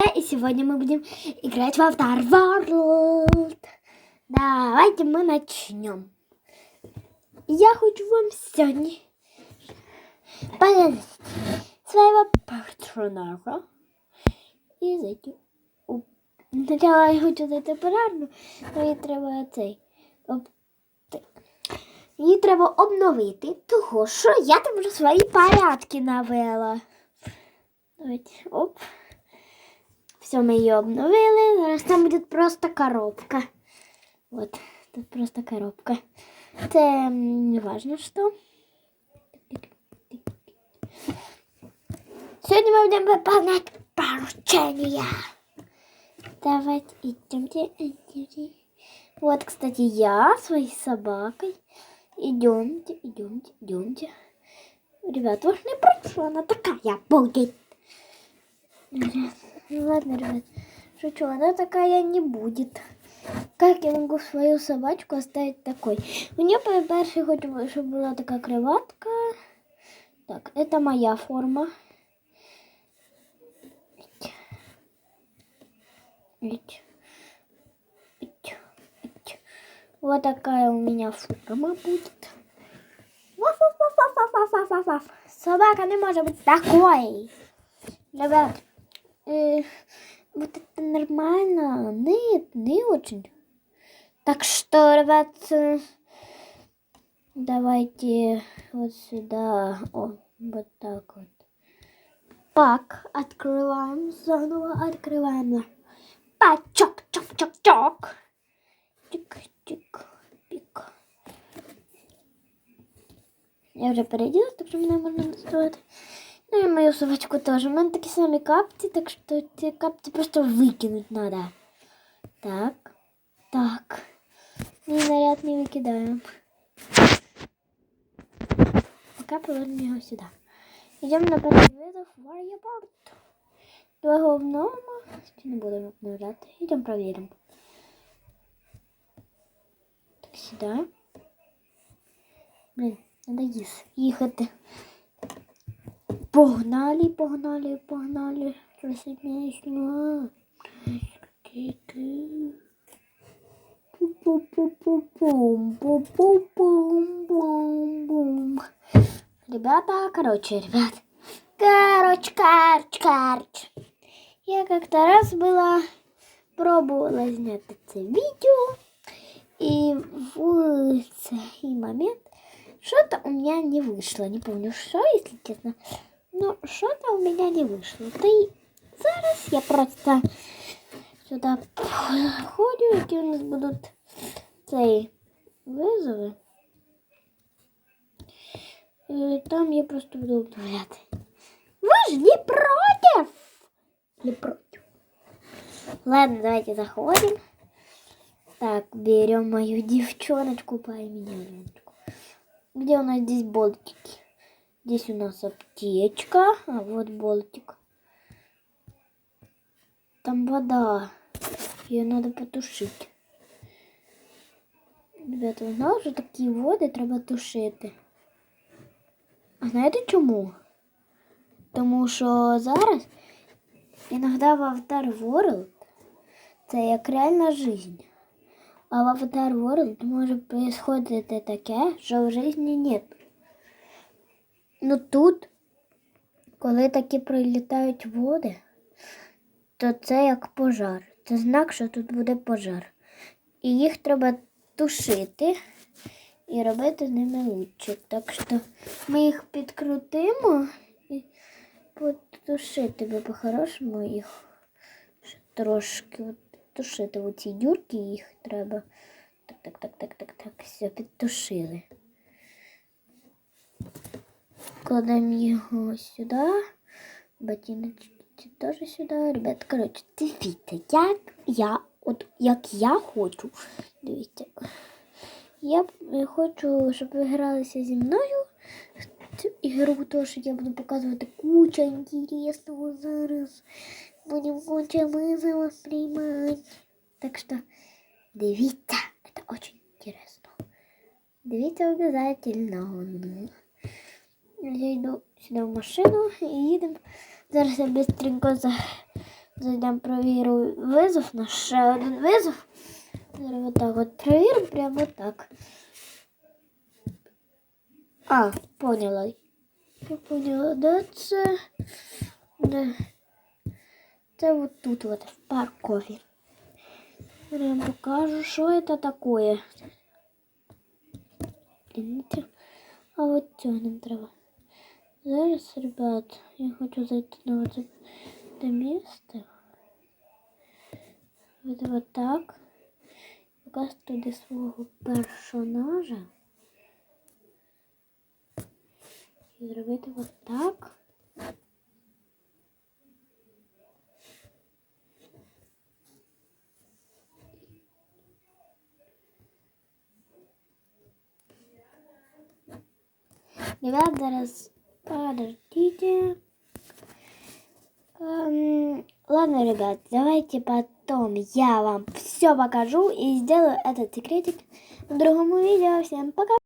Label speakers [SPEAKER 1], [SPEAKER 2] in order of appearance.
[SPEAKER 1] И сегодня мы будем играть в Аватар World. Давайте мы начнем. Я хочу вам сегодня показать своего патронажа. І зайти. Спочатку я хочу зайти пожарну, але їй треба цей. Її треба обновити, того що я там вже свої порядки навела. Давайте, оп. Все, мы ее обновили. Зараз там будет просто коробка. Вот, тут просто коробка. Это не важно что. Сегодня мы будем выполнять поручения. Давайте, идемте, идемте. Вот, кстати, я своей собакой. Идемте, идемте, идемте. Ребят, уж не прочла, она такая будет. Ладно, ребят. Шучу, она такая не будет. Как я могу свою собачку оставить такой? У нее, по-перше, бы, чтобы была такая кроватка. Так, это моя форма. Вот такая у меня форма будет. Собака не может быть такой. Ребят, э, вот это нормально. Нет, не очень. Так что, ребят, давайте вот сюда. О, вот так вот. Пак открываем, заново открываем. Пачок, чок, чок, чок. Чик, чик, пик. Я вже переоділась, так що мене можна настроїти. Ну і мою собачку теж. У мене такі самі капці, так що ці капці просто викинуть треба. Так. Так. Мій наряд не викидаємо. Пока повернемо його сюди. Йдемо на перший визов Warrior Його обновимо. Чи не будемо обновляти? Йдемо провіримо. Так, сюди. Блін, треба їс- їхати. Погнали, погнали, погнали. Щось смішно. Пу-пу-пу-пу-пум, пу-пу-пум-пум-пум. Ребята, короче, ребят. Короче, короче, короче. Я как-то раз была, пробовала снять это видео. И в цей момент что-то у меня не вышло. Не помню, что, если честно. Но что-то у меня не вышло. Та й зараз я просто сюда ходю, які у нас будуть цей визови. І там я просто буду обновляти. Вы же не против? Не против. Ладно, давайте заходим. Так, берем мою девчоночку по имени Аленочку. Где у нас здесь болтики? Здесь у нас аптечка, а вот болтик. Там вода. Ее надо потушить. Ребята, ви знали, що такі води треба тушити? А знаєте чому? Тому що зараз іноді в Avatar World це як реальна жизнь. А в Avatar World може происходити таке, що в житті нет. Ну тут, коли такі прилітають води, то це як пожар. Це знак, що тут буде пожар. І їх треба тушити і робити з ними лучше. Так що ми їх підкрутимо і потушити би по-хорошому їх трошки от тушити. Оці дюрки їх треба. Так, так, так, так, так, так. Все, підтушили. Кладемо його сюди. Ботиночки теж сюди. Ребят, коротше, дивіться, як я, от як я хочу. Дивіться. Я е, хочу, щоб ви гралися зі мною в цю ігру, тому я буду показувати куча інтересного зараз. Будем куча вызовов приймати. Так що дивіться, це дуже інтересно. Дивіться обов'язательно. Я йду сюди в машину і їдемо. Зараз я быстренько за... Зайдемо, провірю визов, на ще один визов. Зараз отак от провіримо, прямо так. А, поняла. Я поняла, де це? Де? Це вот тут вот, в паркові. Зараз я вам покажу, що це таке. Блін, це- А от цього нам треба. Зараз, ребят, я хочу зайти на те місце. Вот, вот так. Показ туди свого персонажа. І зробити от так. Ребят, зараз подождите. Эм, ладно, ребят, давайте потом я вам все покажу и сделаю этот секретик в другом видео. Всем пока!